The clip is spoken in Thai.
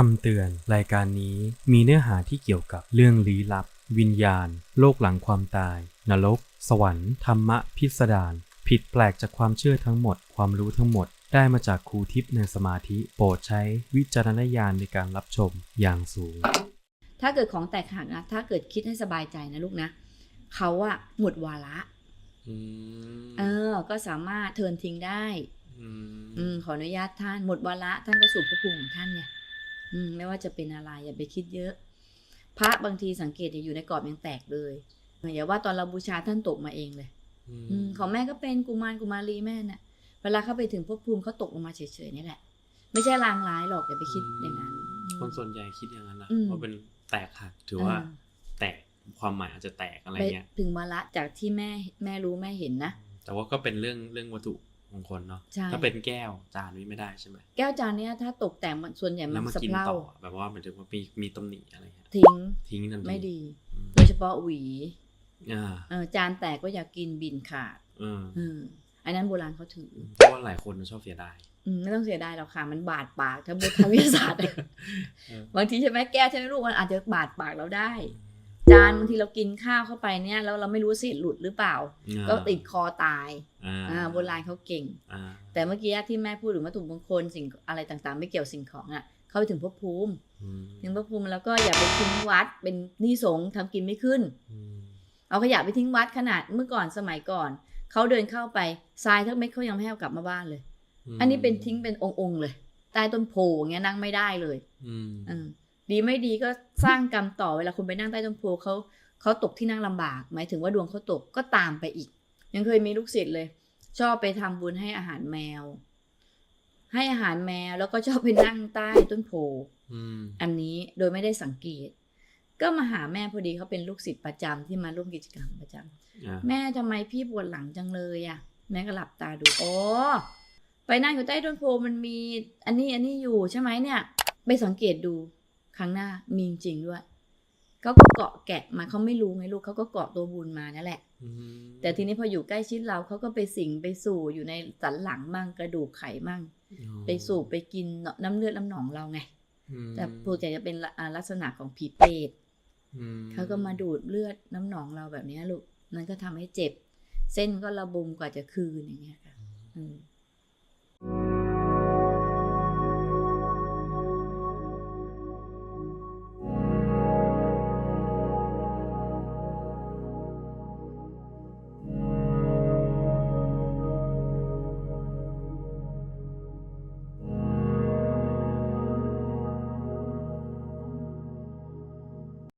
คำเตือน รายการนี้มีเนื้อหาที่เกี่ยวกับเรื่องลี้ลับ วิญญาณ โลกหลังความตาย นรก สวรรค์ ธรรมะ พิสดาร ผิดแปลกจากความเชื่อทั้งหมด ความรู้ทั้งหมด ได้มาจากครูทิพย์ในสมาธิ โปรดใช้วิจารณญาณในการรับชมอย่างสูง ถ้าเกิดของแตกหักนะ ถ้าเกิดคิดให้สบายใจนะลูกนะ เขาอะหมดวาระอืมเออ ก็สามารถเทิร์นทิ้งได้อืมอืม ขออนุญาตท่าน หมดวาระท่านก็สู่ภพภูมิของท่านไงอืม ไม่ว่าจะเป็นอะไรอย่าไปคิดเยอะ พระบางทีสังเกตอยู่ในกรอบยังแตกเลยอย่าว่าตอนเราบูชาท่านตกมาเองเลย อืมของแม่ก็เป็นกุมารกุมารีแม่น่ะ เวลาเข้าไปถึงภพภูมิเขาตกลงมาเฉยๆนี่แหละ ไม่ใช่ลางร้ายหรอกอย่าไปคิดอย่างนั้น คนส่วนใหญ่คิดอย่างนั้นนะอืมว่าเป็นแตกหักถือว่า แตกความหมายอาจจะแตกอะไรไปเงี้ยถึงวาระจากที่แม่แม่รู้แม่เห็นนะแต่ว่าก็เป็นเรื่องเรื่องวัตถุ มงคลเนาะใช่ถ้าเป็นแก้วจานนี้ไม่ได้ใช่ไหมแก้วจานเนี้ยถ้าตกแต่งมันส่วนใหญ่แล้วมันมาสะกินเพร่าต่อแบบว่าหมายถึงว่ามีมีตำหนิอะไรเงี้ยทิ้งทิ้งทันทีไม่ดีอืมโดยเฉพาะหวีอ่าเออจานแตกก็อยากกินบินขาดอืมอืมอันนั้นโบราณเขาถือเพราะว่าหลายคนชอบเสียดายอืมไม่ต้องเสียดายหรอกค่ะ มันบาดปากถ้าบุทางวิทยาศาสตร์เออบางทีใช่ไหมแก้วใช่ไหมลูกมันอาจจะบาดปากเราได้ จานบางทีเรากินข้าวเข้าไปเนี่ยแล้วเราไม่รู้เศษหลุดหรือเปล่าอ่าก็ติดคอตายอ่าอ่าโบราณเขาเก่งอ่าแต่เมื่อกี้ที่แม่พูดถึงวัตถุมงคลสิ่งอะไรต่างๆ ไม่เกี่ยวสิ่งของอะเข้าไปถึงภพภูมิอืมถึงภพภูมิแล้วก็อย่าไปทิ้งวัดเป็นหนี้สงฆ์ทำกินไม่ขึ้นอืมเอาขยะไปทิ้งวัดขนาดเมื่อก่อนสมัยก่อนเขาเดินเข้าไปทรายทั้งเม็ดเขายังไม่ให้เอากลับมาบ้านเลย อันนี้เป็นทิ้งเป็นองค์ๆเลยใต้ต้นโพอย่างเงี้ยนั่งไม่ได้เลย อืมอืม ดีไม่ดีก็สร้างกรรมต่อเวลาคุณไปนั่งใต้ต้นโพเขาเขาตกที่นั่งลำบาก หมายถึงว่าดวงเขาตกก็ตามไปอีก ยังเคยมีลูกศิษย์เลย ชอบไปทำบุญให้อาหารแมว ให้อาหารแมวแล้วก็ชอบไปนั่งใต้ต้นโพอืมอันนี้โดยไม่ได้สังเกต ก็มาหาแม่พอดีเขาเป็นลูกศิษย์ประจำที่มาร่วมกิจกรรมประจำอ่าแม่ทำไมพี่ปวดหลังจังเลยอะ่ะ แม่ก็หลับตาดูอ๋อไปนั่งอยู่ใต้ต้นโพมันมี อันนี้อันนี้อยู่ใช่ไหมเนี่ย ไปสังเกตดู ครั้งหน้ามีจริงด้วยเขาก็เกาะแกะมาเขาไม่รู้ไงลูกเขาก็เกาะตัวบุญมานั่นแหละอืมแต่ทีนี้พออยู่ใกล้ชิดเราเขาก็ไปสิงไปสู่อยู่ในสันหลังมั่งกระดูกไขมั่งอ๋อไปสูบไปกินน้ำเลือดน้ำหนองเราไงอืมแต่ปกติจะเป็นละอ่าลักษณะของผีเปรตอืมเขาก็มาดูดเลือดน้ำหนองเราแบบเนี้ยลูก มันก็ทำให้เจ็บ เส้นก็ระบมกว่าจะคืนอย่างเงี้ยค่ะอืม